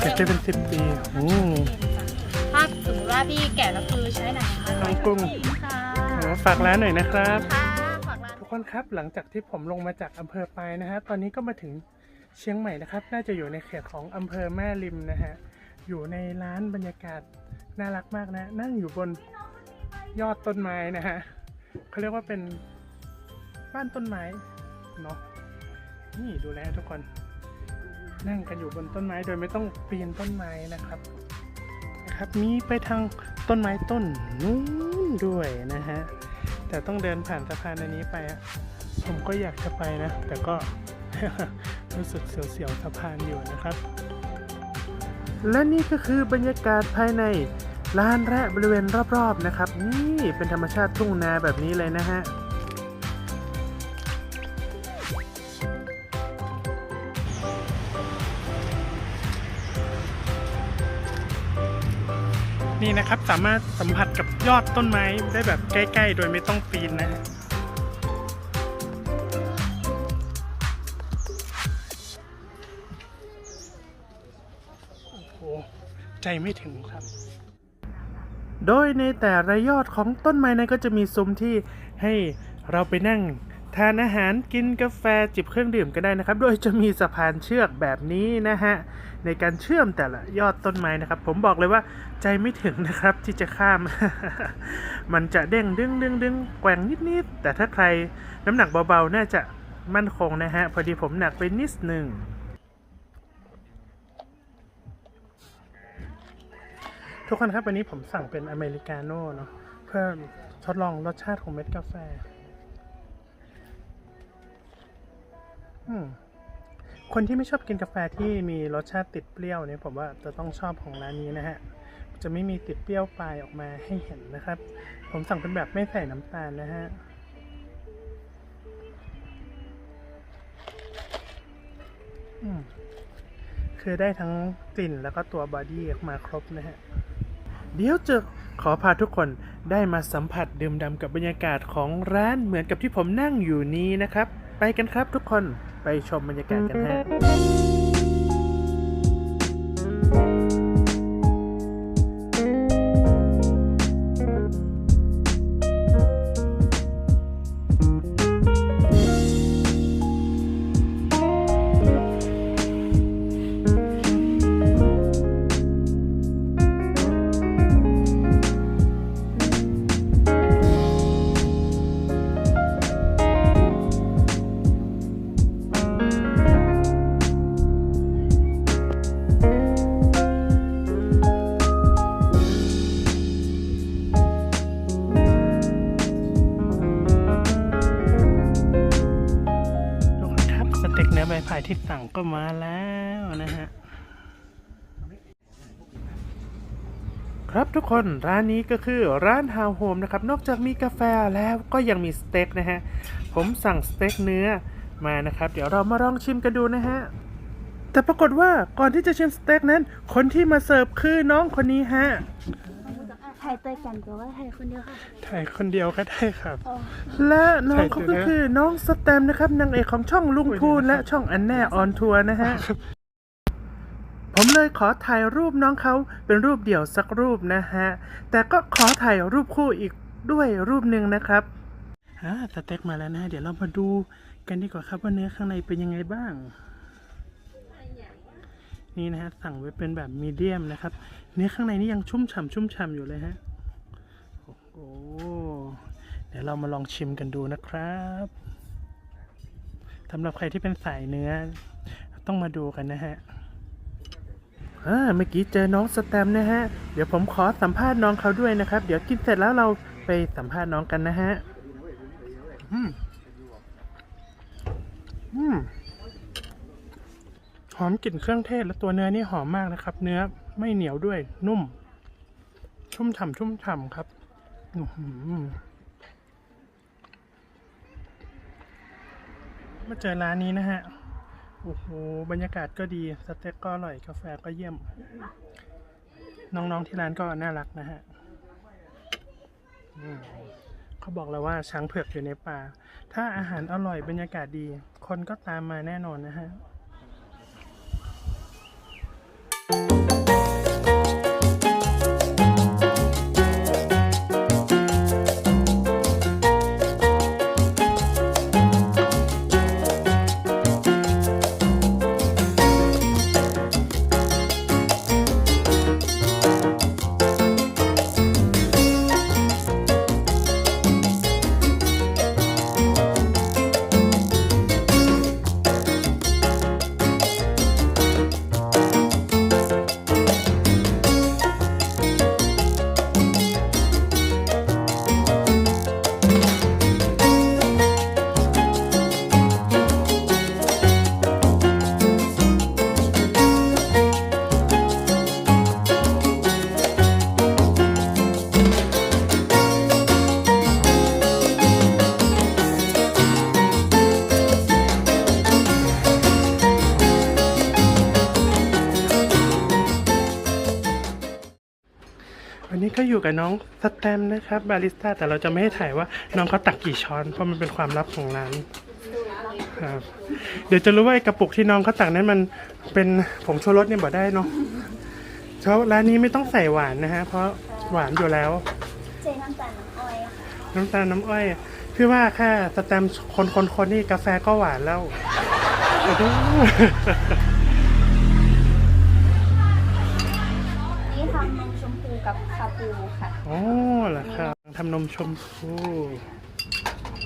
เก็บได้เป็นสิบปีโอ้ถ้าสมมติว่าพี่แก่แล้วคือใช้ไหนคะน้องกุ้งค่ะโอ้ฝากร้านหน่อยนะครับ ค่ะฝากร้านทุกคนครับหลังจากที่ผมลงมาจากอำเภอไปนะฮะตอนนี้ก็มาถึงเชียงใหม่นะครับ น่าจะอยู่ในเขตของอำเภอแม่ริมนะฮะอยู่ในร้านบรรยากาศน่ารักมากนะ นั่งอยู่บนยอดต้นไม้นะฮะเขาเรียกว่าเป็นบ้านต้นไม้เนาะนี่ดูแลทุกคน นั่งกันอยู่บนต้นไม้โดยไม่ต้องปีนต้นไม้นะครับนะครับ มีไปทางต้นไม้ต้นนู้นด้วยนะฮะแต่ต้องเดินผ่านสะพานอันนี้ไปผมก็อยากจะไปนะ แต่ก็รู้สึกเสียวๆสะพานอยู่นะครับ และนี่ก็คือบรรยากาศภายในลานและบริเวณรอบๆนะครับ นี่เป็นธรรมชาติทุ่งนาแบบนี้เลยนะฮะ นี่นะครับสามารถสัมผัสกับยอดต้นไม้ได้แบบใกล้ ๆ โดยไม่ต้องปีนนะฮะโอ้โหใจไม่ถึงครับ โดยในแต่ละยอดของต้นไม้นั้นก็จะมีซุ้มที่ให้เราไปนั่ง ทานอาหารกินกาแฟจิบเครื่องดื่มก็ได้นะครับ โดยจะมีสะพานเชือกแบบนี้นะฮะ ในการเชื่อมแต่ละยอดต้นไม้นะครับ ผมบอกเลยว่าใจไม่ถึงนะครับที่จะข้าม มันจะเด้งดึงดึงดึงแกว่งนิดๆแต่ถ้าใครน้ำหนักเบาๆ น่าจะมั่นคงนะฮะ พอดีผมหนักไปนิดหนึ่งทุกคนครับวันนี้ผมสั่งเป็นอเมริกาโน่เนาะเพื่อทดลองรสชาติของเม็ดกาแฟ คนที่ไม่ชอบกินกาแฟที่มีรสชาติติดเปรี้ยวเนี่ยผมว่าจะต้องชอบของร้านนี้นะฮะ จะไม่มีติดเปรี้ยวปลายออกมาให้เห็นนะครับ ผมสั่งเป็นแบบไม่ใส่น้ำตาลนะฮะคือได้ทั้งกลิ่นแล้วก็ตัวบอดี้ออกมาครบนะฮะ เดี๋ยวจะขอพาทุกคนได้มาสัมผัสดื่มด่ำกับบรรยากาศของร้านเหมือนกับที่ผมนั่งอยู่นี้นะครับ ไปกันครับทุกคนไปชมบรรยากาศกันฮะ ครับทุกคนร้านนี้ก็คือร้านฮาวโฮมนะครับนอกจากมีกาแฟแล้วก็ยังมีสเต็กนะฮะผมสั่งสเต็กเนื้อมานะครับ เดี๋ยวเรามาลองชิมกันดูนะฮะแต่ปรากฏว่าก่อนที่จะชิมสเต็กนั้น คนที่มาเสิร์ฟคือน้องคนนี้ฮะถ่ายตัวกันแต่ว่าถ่ายคนเดียวค่ะถ่ายคนเดียวก็ได้ครับอ๋อและน้องเขาใช่ก็เลยนะคือน้องสแตมนะครับนางเอกของช่องลุงพูนและช่องอันแน่ออนทัวร์นะฮะ ผมเลยขอถ่ายรูปน้องเขาเป็นรูปเดี่ยวสักรูปนะฮะ แต่ก็ขอถ่ายรูปคู่อีกด้วยรูปหนึ่งนะครับอ่าสเต็กมาแล้วนะ เดี๋ยวเรามาดูกันดีกว่าครับว่าเนื้อข้างในเป็นยังไงบ้าง นี่นะฮะสั่งไว้เป็นแบบมีเดียมนะครับ เนื้อข้างในนี่ยังชุ่มฉ่ำชุ่มฉ่ำอยู่เลยฮะ โอ้โหเดี๋ยวเรามาลองชิมกันดูนะครับสำหรับใครที่เป็นสายเนื้อ ต้องมาดูกันนะฮะ อ่าเมื่อกี้เจอน้องสแตมนะฮะ เดี๋ยวผมขอสัมภาษณ์น้องเขาด้วยนะครับ เดี๋ยวกินเสร็จแล้วเราไปสัมภาษณ์น้องกันนะฮะ อืมอืมหอมกลิ่นเครื่องเทศและตัวเนื้อนี่หอมมากนะครับ เนื้อไม่เหนียวด้วย นุ่ม ชุ่มฉ่ำชุ่มฉ่ำครับอื้อหือมาเจอร้านนี้นะฮะ โอ้โห บรรยากาศก็ดี สเต็กก็อร่อย กาแฟก็เยี่ยม น้องๆที่ร้านก็น่ารักนะฮะเขาบอกแล้วว่าช้างเผือกอยู่ในป่า ถ้าอาหารอร่อยบรรยากาศดี คนก็ตามมาแน่นอนนะฮะ อยู่กับน้องสแตมนะครับบาริสต้าแต่เราจะไม่ให้ถ่ายว่าน้องเขาตักกี่ช้อน เพราะมันเป็นความลับของร้านครับเดี๋ยวจะรู้ว่าไอ้กระปุกที่น้องเขาตักนั้นมันเป็นผงชูรสเนี่ยบอกได้เนาะเพราะร้านนี้ไม่ต้องใส่หวานนะฮะเพราะหวานอยู่แล้วใช้น้ำตาลน้ำอ้อยค่ะน้ำตาลน้ำอ้อยพี่ว่าแค่สแตมป์คนคนคนนี่กาแฟก็หวานแล้วโอ้โห นี่ทำนมชมพูกับคาปูค่ะ โอ้เหรอครับ ทำนมชมพู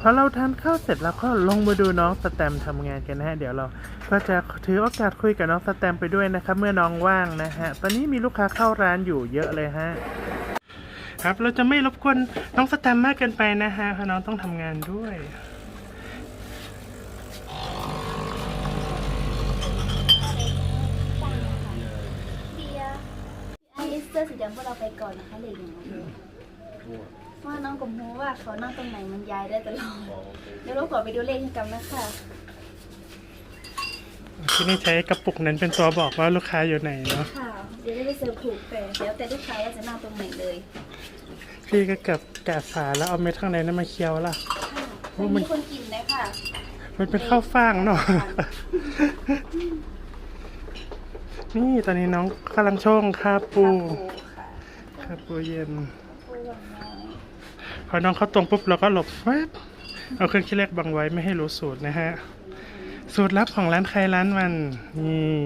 พอเราทานข้าวเสร็จแล้วก็ลงมาดูน้องสแตมทำงานกันนะฮะเดี๋ยวเราก็จะถือโอกาสคุยกับน้องสแตมไปด้วยนะครับ เมื่อน้องว่างนะฮะ ตอนนี้มีลูกค้าเข้าร้านอยู่เยอะเลยฮะครับเราจะไม่รบกวนน้องสแตมมากเกินไปนะฮะเพราะน้องต้องทำงานด้วยเบียร์ไอเสื้อสีดำพวกเราไปก่อนนะคะเหลยอย่างนี้ ว่าน้องกับฮูว่าเขานั่งตรงไหนมันย้ายได้ตลอดเดี๋ยวเราขอไปดูเลขกันนะคะที่นี่ใช้กระปุกนั้นเป็นตัวบอกว่าลูกค้าอยู่ไหนเนาะค่ะเดี๋ยวได้ไปเสิร์ฟถูกแต่แล้วแต่ลูกค้าว่าจะนั่งตรงไหนเลย พี่ก็เกับแกะฝาแล้วเอาเม็ดข้างในนั้นมาเคี้ยวล่ะ โอ้ไม่มัน มีคนกินเลยค่ะ มันเป็นข้าวฟ่างเนาะ นี่ตอนนี้น้องกำลังช่องคาปู คาปูค่ะ คาปูเย็นปูหวานน้อยพ อน้องเข้าตรงปุ๊บเราก็หลบแวบเอาเครื่องคิดเลขบังไว้ไม่ให้รู้สูตรนะฮะ สูตรลับของร้านใครร้านมันนี่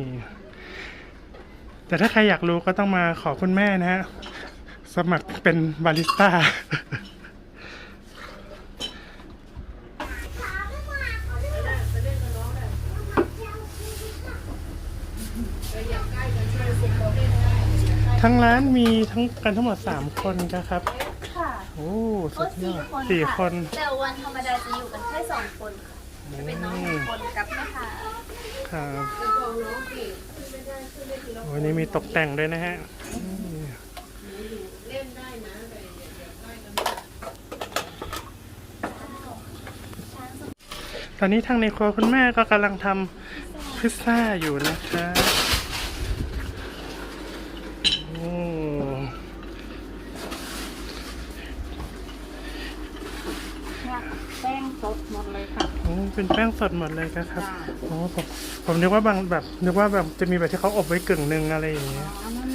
แต่ถ้าใครอยากรู้ก็ต้องมาขอคุณแม่นะฮะ สมัครเป็นบาริสต้าทั้งร้านมีทั้งกันทั้งหมด 3 คนนะครับ โอ้โอ้สุดยสี่อดคนสี่คนค่ะแต่วันธรรมดาจะอยู่กันแค่สองคนค่ะจะเป็นน้องหนึ่งคนกับแม่ค่ะครับวันนี้มีตกแต่งด้วยนะฮะอืมตอนนี้ทางในครัวคุณแม่ก็กำลังทำพิซซ่าอยู่นะครับโอ้ เนี่ย แป้งสดหมดเลยค่ะ โอ้เป็นแป้งสดหมดเลยครับจ้าโอ้ผมผมนึกว่าบางแบบนึกว่าแบบจะมีแบบที่เขาอบไว้กึ่งหนึ่งอะไรอย่างเงี้ยอันนั้น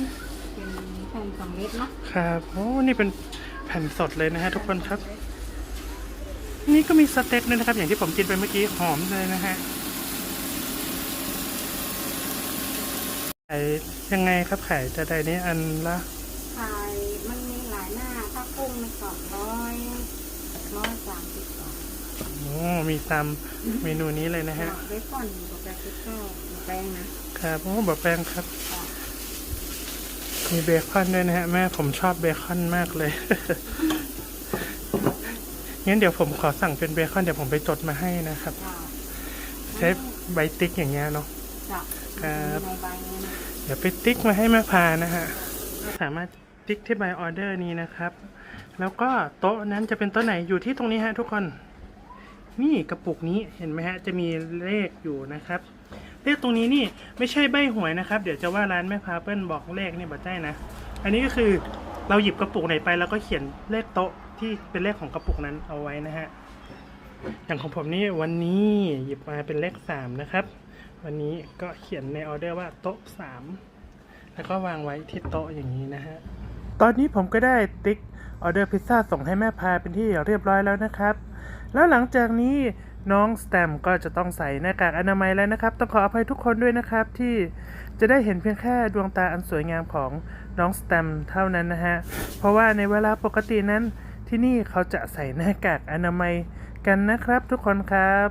เป็นแผ่นสองเม็ดเนาะครับโอ้นี่เป็นแผ่นสดเลยนะฮะทุกคนครับ นี่ก็มีสเต็กด้วยนะครับ อย่างที่ผมกินไปเมื่อกี้หอมเลยนะฮะขายยังไงครับขายจะได้นี้อันละ ขายมันมีหลายหน้า ถ้ากุ้งสองร้อย ร้อยสามสิบสองโอ้มีตามเมนูนี้เลยนะฮะเบคอนกับแบคิโต้แป้งนะครับโอ้บะแป้งครับค่ะมีเบคอนด้วยนะฮะแม่ผมชอบเบคอนมากเลยงั้นเดี๋ยวผมขอสั่งเป็นเบคอนเดี๋ยวผมไปจดมาให้นะครับจ้าใช้ใบติ๊กอย่างเงี้ยเนาะจ้าครับในใบนี้นะเดี๋ยวไปติ๊กมาให้แม่พานะฮะสามารถติ๊กที่ใบออเดอร์นี้นะครับ แล้วก็โต๊ะนั้นจะเป็นโต๊ะไหนอยู่ที่ตรงนี้ฮะทุกคน นี่กระปุกนี้เห็นไหมฮะจะมีเลขอยู่นะครับ เลขตรงนี้นี่ไม่ใช่ใบหวยนะครับ เดี๋ยวจะว่าร้านแม่พาเปิ้ลบอกเลขนี่บอกได้นะ อันนี้ก็คือเราหยิบกระปุกไหนไปแล้วก็เขียนเลขโต๊ะที่เป็นเลขของกระปุกนั้นเอาไว้นะฮะอย่างของผมนี่วันนี้หยิบมาเป็นเลขสามนะครับ วันนี้ก็เขียนในออเดอร์ว่าโต๊ะสามแล้วก็วางไว้ที่โต๊ะอย่างนี้นะฮะตอนนี้ผมก็ได้ติ๊ก ออเดอร์พิซซ่าส่งให้แม่พาเป็นที่เรียบร้อยแล้วนะครับ แล้วหลังจากนี้น้องสแตมก็จะต้องใส่หน้ากากอนามัยแล้วนะครับ ต้องขออภัยทุกคนด้วยนะครับที่จะได้เห็นเพียงแค่ดวงตาอันสวยงามของน้องสแตมเท่านั้นนะฮะ เพราะว่าในเวลาปกตินั้นที่นี่เขาจะใส่หน้ากากอนามัยกันนะครับทุกคนครับ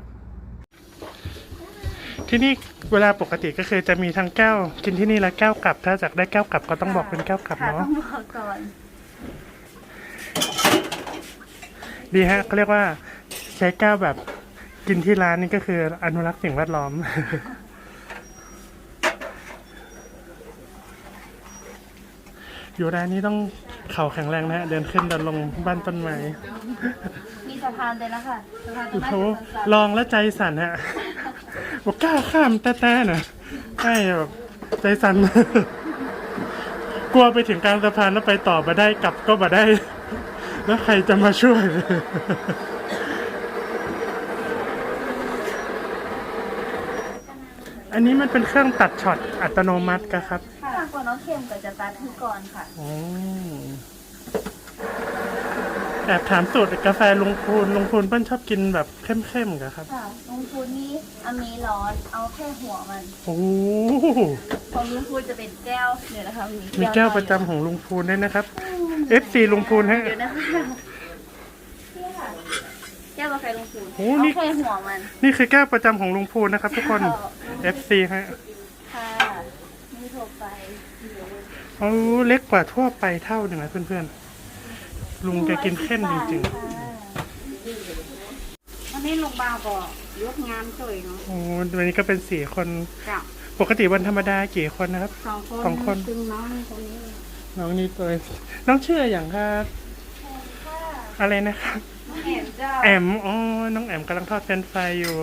ที่นี่เวลาปกติก็คือจะมีทั้งแก้ว กินที่นี่และแก้วกลับ ถ้าจากได้แก้วกลับก็ต้องบอกเป็นแก้วกลับค่ะเนาะ ต้องบอกก่อน ดีฮะเขาเรียกว่าใช้แก้วแบบกินที่ร้านนี่ก็คืออนุรักษ์สิ่งแวดล้อม อยู่ร้านนี้ต้องเข่าแข็งแรงนะฮะเดินขึ้นเดินลงบ้านต้นไม้มีสะพานเลยนะคะสะพานตรโอ้งโหนั้นเป็นสันลองแล้วใจสั่นฮะบอกกล้าข้ามแต่แต่น่ะใช่แบบใจสั่น กลัวไปถึงกลางสะพานแล้วไปต่อมาได้กลับก็มาได้ แล้วใครจะมาช่วย อันนี้มันเป็นเครื่องตัดช็อตอัตโนมัติกะครับถ้ากว่าน้องเค็มก็จะตัดให้ก่อนค่ะ อ๋อ แอบถามสูตรกาแฟลุงพูนลุงพูนเปิ้ลชอบกินแบบเข้มๆกะครับค่ะลุงพูนนี่อันนี้ร้อนเอาแค่หัวมันโอ้ของลุงพูนจะเป็นแก้วเนี่ยนะคะมีแก้วประจำของลุงพูนด้วยนะครับ FC ลุงพูนฮะเดี๋ยวนะคะนี่ค่ะแก้วกาแฟลุงพูนโอ้เอานี่ แค่หัวมันนี่คือแก้วประจำของลุงพูนนะครับ ทุกคน FC ฮะค่ะนี่โทรไปเขาเล็กกว่าทั่วไปเท่าหนึ่งนะเพื่อนๆ ลุงแกกินเข้มจริงวันนี้ลุงบ่าวก็ยกงานสวยเนาะๆโอ้วันนี้ก็เป็นสี่คน จ้ะปกติวันธรรมดากี่คนนะครับ สองคนสองคน ซึ่งน้องคนนี้น้องนี่ตัวน้องชื่ออย่างครับอะไรนะครับเห็นเจ้าแอมอ๋อน้องแอมกำลังทอดเฟรนช์ฟรายอยู่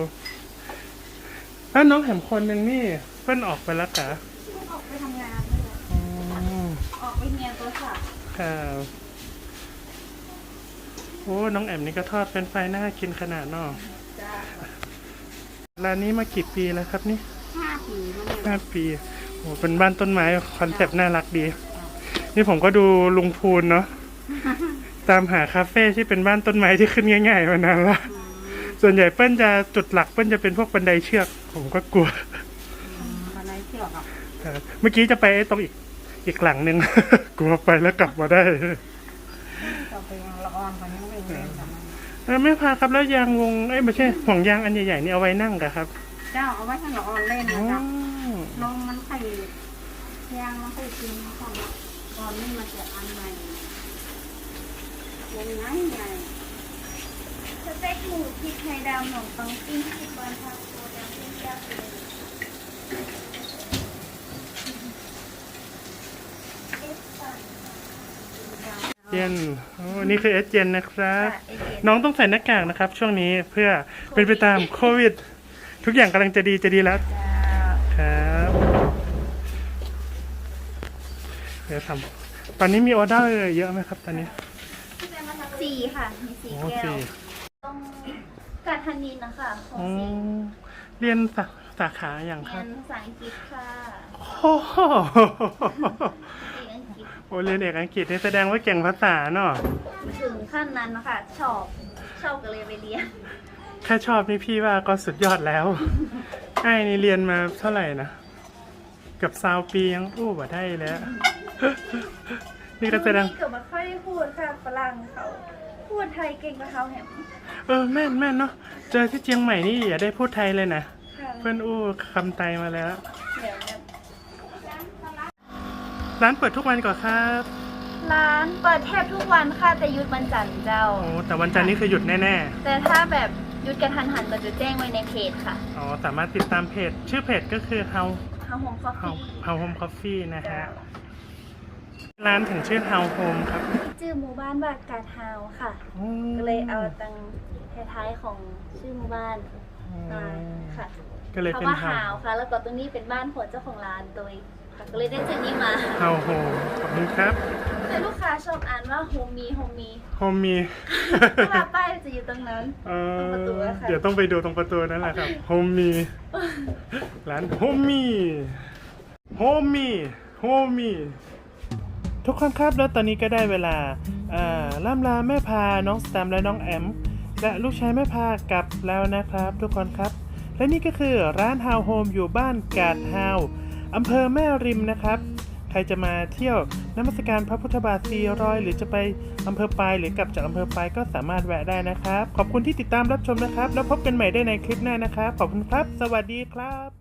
แล้วน้องแอมคนหนึ่งนี่เพิ่นออกไปแล้วกะออกไปทำงานเลยอ๋อออกไปเรียนตัวค่ะครับโอ้น้องแอมนี่ก็ทอดเฟรนช์ฟรายน่ากินขนาดเนอะจ้าร้านนี้มากี่ปีแล้วครับนี่ห้าปีมาเนี่ยห้าปีโอ้เป็นบ้านต้นไม้คอนเซปต์น่ารักดี นี่ผมก็ดูลุงพูนเนาะตามหาคาเฟ่ที่เป็นบ้านต้นไม้ที่ขึ้นง่ายๆมานานละส่วนใหญ่เปิ้ลจะจุดหลักเปิ้ลจะเป็นพวกบันไดเชือก ผมก็กลัวมาในเที่ยวกับครับเมื่อกี้จะไปไอ้ตรงอีกอีกหลังหนึ่งกลัวไปแล้วกลับมาได้ ต่อไปยังละออนกันยังไม่เว้นกันนะ เออไม่พาครับแล้วยางวงเอ้ยไม่ใช่ห่วงยางอันใหญ่ๆนี่เอาไว้นั่งกะครับเจ้าเอาไว้ให้ละออนเล่นอ๋นะอจ๊ะลมมันไข่ยางมันไข่กินของละออนนี่มันจะอันใหม่ยังไงไงสเต็กหมูพริกไทยดำขนมปังปิ้งสิบวันผักโคดำปิ้งแก้วเล ยเย็นโอ้นี่คือเอสเย็นนะครับค่ะไอเดียน้องต้องใส่หน้ากากนะครับ ช่วงนี้เพื่อเป็นไปตามโควิด ทุกอย่างกำลังจะดีจะดีแล้วจ้าครับ เดี๋ยวทำตอนนี้มีออเดอร์เยอะไหมครับ ตอนนี้สี่ค่ะ มีสี่โอ้แก้วสี่ต้องการทันนินนะคะของอ๋อสี่เรียนสาสาขาอย่างคเรีรัยบนภาษาอังกฤษค่ะโอ้ โหเรียนอังกฤษโอ้เรียนเอกอังกฤษนี่แสดงว่าเก่งภาษาเนาะถึงขั้นนั้นนะคะชอบ ชอบก็เลยไปเรียน แค่ชอบนี่พี่ว่าก็สุดยอดแล้ว ไอ้นี่เรียนมาเท่าไหร่นะเกือบซาวปียังอู้บ่ได้แล้ว นี่ก็แสดงเกือบไม่ค่อยได้พูดค่ะฝรั่งเขาพูดไทยเก่งกว่าเขาแหมเออแม่นแม่นเนาะเจอที่เชียงใหม่นี่อย่าได้พูดไทยเลยนะค่ะเพื่อนอู้คำไตมาแล้ว เดี๋ยวนะ ร้านเปิดทุกวันก่อนครับ ร้านเปิดแทบทุกวันค่ะแต่หยุดวันจันทร์เจ้า โอ้แต่วันจันทร์นี่คือหยุดแน่แต่ถ้าแบบหยุดกระทันหันก็จะแจ้งไว้ในเพจค่ะๆ อ๋อ สามารถติดตามเพจ ชื่อเพจก็คือ How How Home How Coffee How Home Coffee นะฮะ ร้านถึงชื่อ How Home ครับชื่อหมู่บ้านว่ากาดเฮาค่ะ อืมก็เลยเอาตังท้ายๆของชื่อหมู่บ้านมาค่ะก็เลยเพเป็นราะว่า How หาวค่ะ แล้วก็ตรงนี้เป็นบ้านของเจ้าของร้านโดยค่ะ ก็เลยได้ชื่อนี้มา How Home ขอบคุณครับแต่ลูกค้าชอบอ่านว่าโฮมมีโฮมมี Home มีเพราะว่าป้ายจะอยู่ตรงนั้น เออตรงประตูอะค่ะ เดี๋ยวต้องไปดูตรงประตูนั่นแหละครับโฮมมีร้านโฮมมีโฮมมีโฮมมีทุกคนครับแล้วตอนนี้ก็ได้เวลาอ่าล่ำลาแม่พาน้องสแตมและน้องแอม และลูกชายแม่พากลับแล้วนะครับ ทุกคนครับ และนี่ก็คือร้านฮาวโฮมอยู่บ้านกาดฮาว อำเภอแม่ริมนะครับ ใครจะมาเที่ยวนมัสการพระพุทธบาทสีรอย หรือจะไปอำเภอปลายหรือกลับจากอำเภอปลายก็สามารถแวะได้นะครับ ขอบคุณที่ติดตามรับชมนะครับ แล้วพบกันใหม่ได้ในคลิปหน้านะครับ ขอบคุณครับ สวัสดีครับ